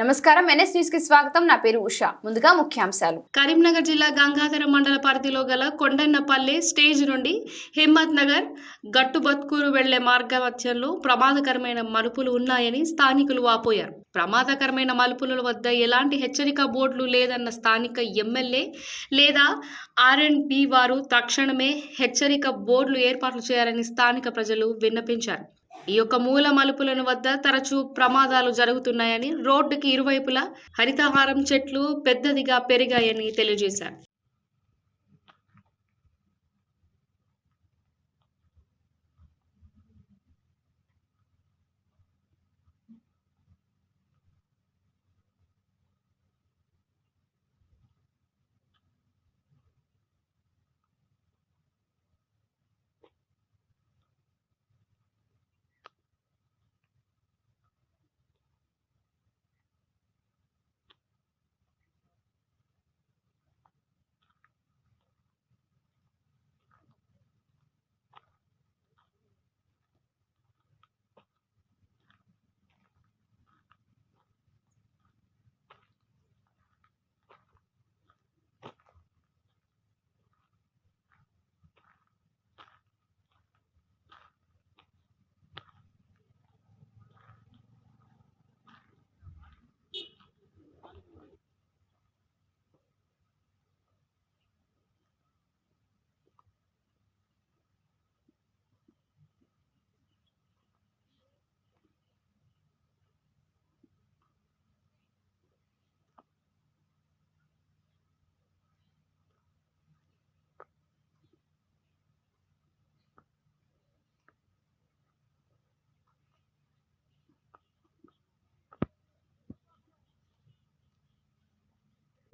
నమస్కారం. ఎన్ఎస్ న్యూస్కి స్వాగతం. నా పేరు ఉషా. ముందుగా ముఖ్యాంశాలు. కరీంనగర్ జిల్లా గంగాధర మండల పరిధిలో గల కొండన్నపల్లి స్టేజ్ నుండి హిమ్మత్ నగర్ గట్టుబత్కూరు వెళ్ళే మార్గ మధ్యంలో ప్రమాదకరమైన మలుపులు ఉన్నాయని స్థానికులు వాపోయారు. ప్రమాదకరమైన మలుపుల వద్ద ఎలాంటి హెచ్చరిక బోర్డులు లేదన్న స్థానిక ఎమ్మెల్యే లేదా ఆర్ అండ్ బి వారు తక్షణమే హెచ్చరిక బోర్డులు ఏర్పాట్లు చేయాలని స్థానిక ప్రజలు విన్నపించారు. ఈ యొక్క మూల మలుపులను వద్ద తరచూ ప్రమాదాలు జరుగుతున్నాయని రోడ్డుకి ఇరువైపులా హరితహారం చెట్లు పెద్దదిగా పెరిగాయని తెలియజేశారు.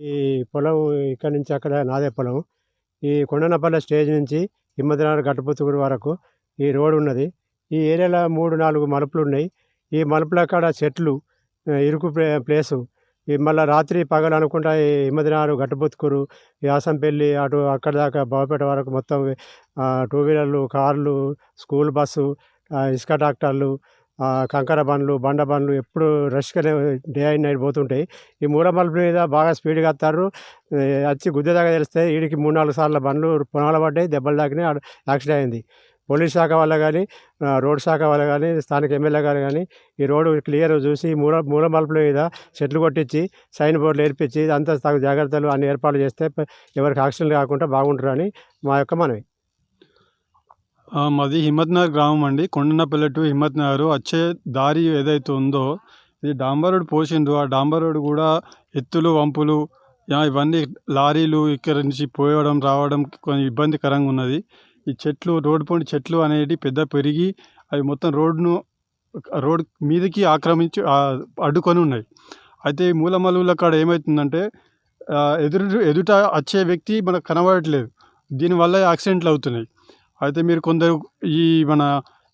ఈ పొలం ఇక్కడ నుంచి అక్కడ నాదే పొలం. ఈ కొండనపల్లె స్టేజ్ నుంచి హిమ్మతినగర్ గట్టుపుత్తూరు వరకు ఈ రోడ్ ఉన్నది. ఈ ఏరియాలో మూడు నాలుగు మలుపులు ఉన్నాయి. ఈ మలుపుల కాడ చెట్లు ఇరుకు ప్లే ప్లేసు. ఈ మళ్ళీ రాత్రి పగలు అనుకుంటా ఈ హిమ్మతినగర్ గట్టుపుత్తుకూరు ఈ అటు అక్కడ దాకా బావపేట వరకు మొత్తం టూ వీలర్లు కార్లు స్కూల్ బస్సు ఇసుక ట్రాక్టర్లు కంకర బండ్లు బండ బండ్లు ఎప్పుడు రష్గానే డే అండ్ నైట్ పోతుంటాయి. ఈ మూల మలుపు మీద బాగా స్పీడ్గా వస్తారు వచ్చి గుద్దేదాకా తెలిస్తే వీడికి మూడు నాలుగు సార్లు బండ్లు పొనాలు పడ్డాయి దెబ్బలు తాకినాయి ఆడ యాక్సిడెంట్ అయింది. పోలీస్ శాఖ వల్ల కానీ రోడ్ శాఖ వల్ల కానీ స్థానిక ఎమ్మెల్యే గారు కానీ ఈ రోడ్డు క్లియర్ చూసి మూల మూల మలుపుల మీద చెట్లు కొట్టించి సైన్ బోర్డులు ఏర్పించి అంతా తగు జాగ్రత్తలు అన్ని ఏర్పాట్లు చేస్తే ఎవరికి యాక్సిడెంట్ కాకుండా బాగుంటారని మా యొక్క మనవి. మాది హిమ్మత్నగర్ గ్రామం అండి. కొండనపల్లె టు హిమ్మత్నగర్ వచ్చే దారి ఏదైతే ఉందో ఇది డాంబర్ రోడ్ పోసిండ్రు. ఆ డాంబర్ రోడ్ కూడా ఎత్తులు వంపులు ఇవన్నీ లారీలు ఇక్కడ నుంచి పోయడం రావడం కొంచెం ఇబ్బందికరంగా ఉన్నది. ఈ చెట్లు రోడ్డు పొంటి చెట్లు అనేవి పెద్ద పెరిగి అవి మొత్తం రోడ్ను రోడ్ మీదకి ఆక్రమించి అడ్డుకొని ఉన్నాయి. అయితే ఈ మూలమలుల కాడ ఏమవుతుందంటే ఎదురు ఎదుట వచ్చే వ్యక్తి మనకు కనబడట్లేదు. దీనివల్ల యాక్సిడెంట్లు అవుతున్నాయి. అయితే మీరు కొందరు ఈ మన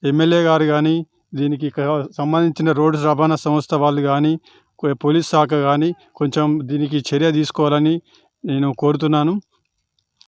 ఎమ్మెల్యే గారు కానీ దీనికి సంబంధించిన రోడ్డు రవాణా సంస్థ వాళ్ళు కానీ పోలీస్ శాఖ కానీ కొంచెం దీనికి చర్య తీసుకోవాలని నేను కోరుతున్నాను.